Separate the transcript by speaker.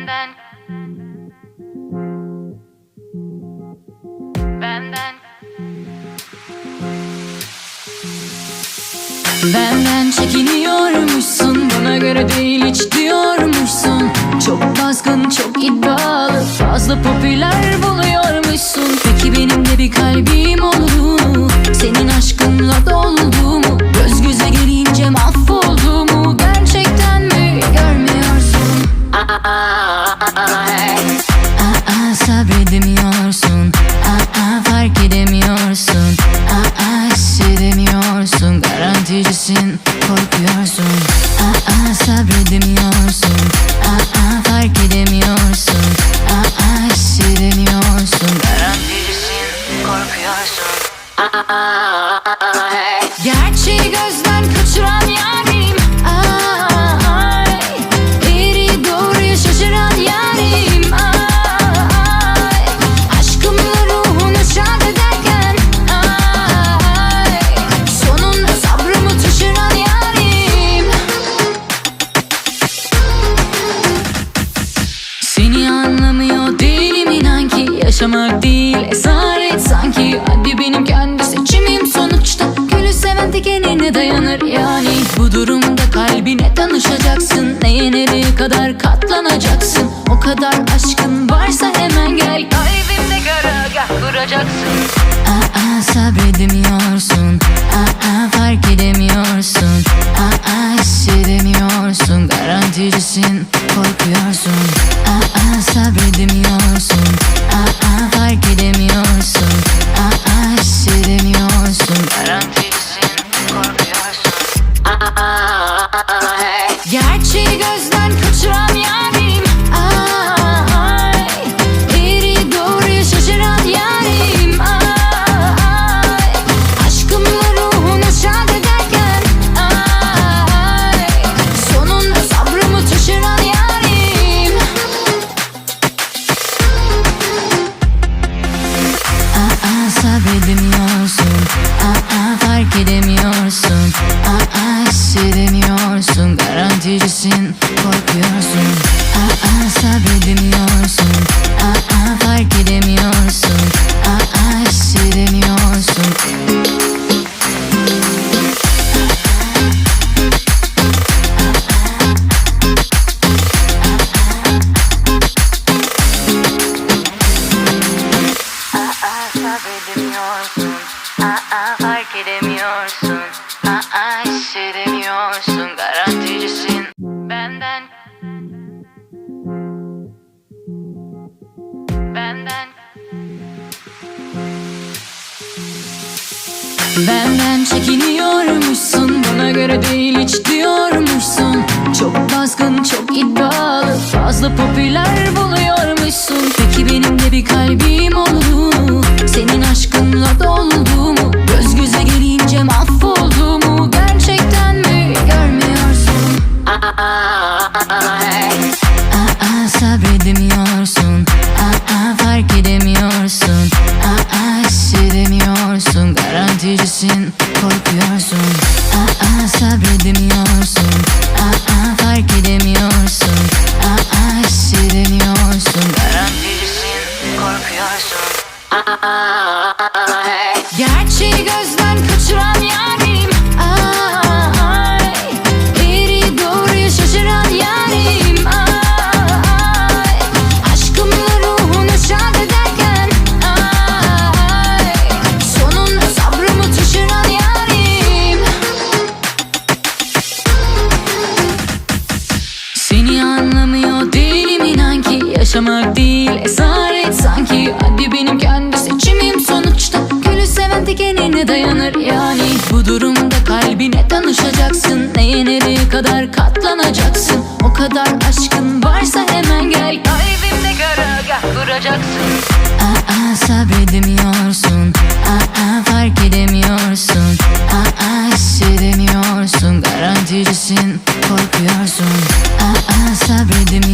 Speaker 1: Benden. Benden.
Speaker 2: Benden çekiniyormuşsun Bana göre değil hiç diyormuşsun. Çok baskın çok iddialı Fazla popüler buluyormuşsun. Peki benim de bir kalbim oldu sabredemiyorsun Aa fark edemiyorsun. Aa hissedemiyorsun. Garanticisin korkuyorsun. Gerçeği gözden Yaşamak değil. Esaret sanki Hadi benim kendi seçimim sonuçta. Gülü seven dikenine dayanır yani. Bu durumda kalbine tanışacaksın. Neye nereye kadar katlanacaksın. O kadar aşkın varsa hemen gel.
Speaker 1: Kalbimde karargah kuracaksın.
Speaker 2: Aa sabredemiyorsun. Aa fark edemiyorsun. Aa hissedemiyorsun. Garanticisin korkuyorsun. Aa sabredemiyorsun Я чи korkuyorsun Aa sabredemiyorsun. Aa fark edemiyorsun. Aa hissedemiyorsun. Sabredemiyorsun. Aa fark edemiyorsun
Speaker 1: Benden. Benden
Speaker 2: çekiniyormuşsun Bana göre değil hiç diyormuşsun. Çok baskın çok iddialı Fazla popüler buluyormuşsun. Peki benim de bir kalbim oldu Yaşamak değil. Esaret sanki Hadi benim kendi seçimim. Sonuçta Gülü seven dikenine dayanır yani. Bu durumda kalbine tanışacaksın Neye nereye kadar katlanacaksın. O kadar aşkın varsa hemen gel.
Speaker 1: Kalbimde karargah kuracaksın.
Speaker 2: Aa sabredemiyorsun. Aa fark edemiyorsun. Aa hissedemiyorsun. Garanticisin korkuyorsun. Aa sabredemiyorsun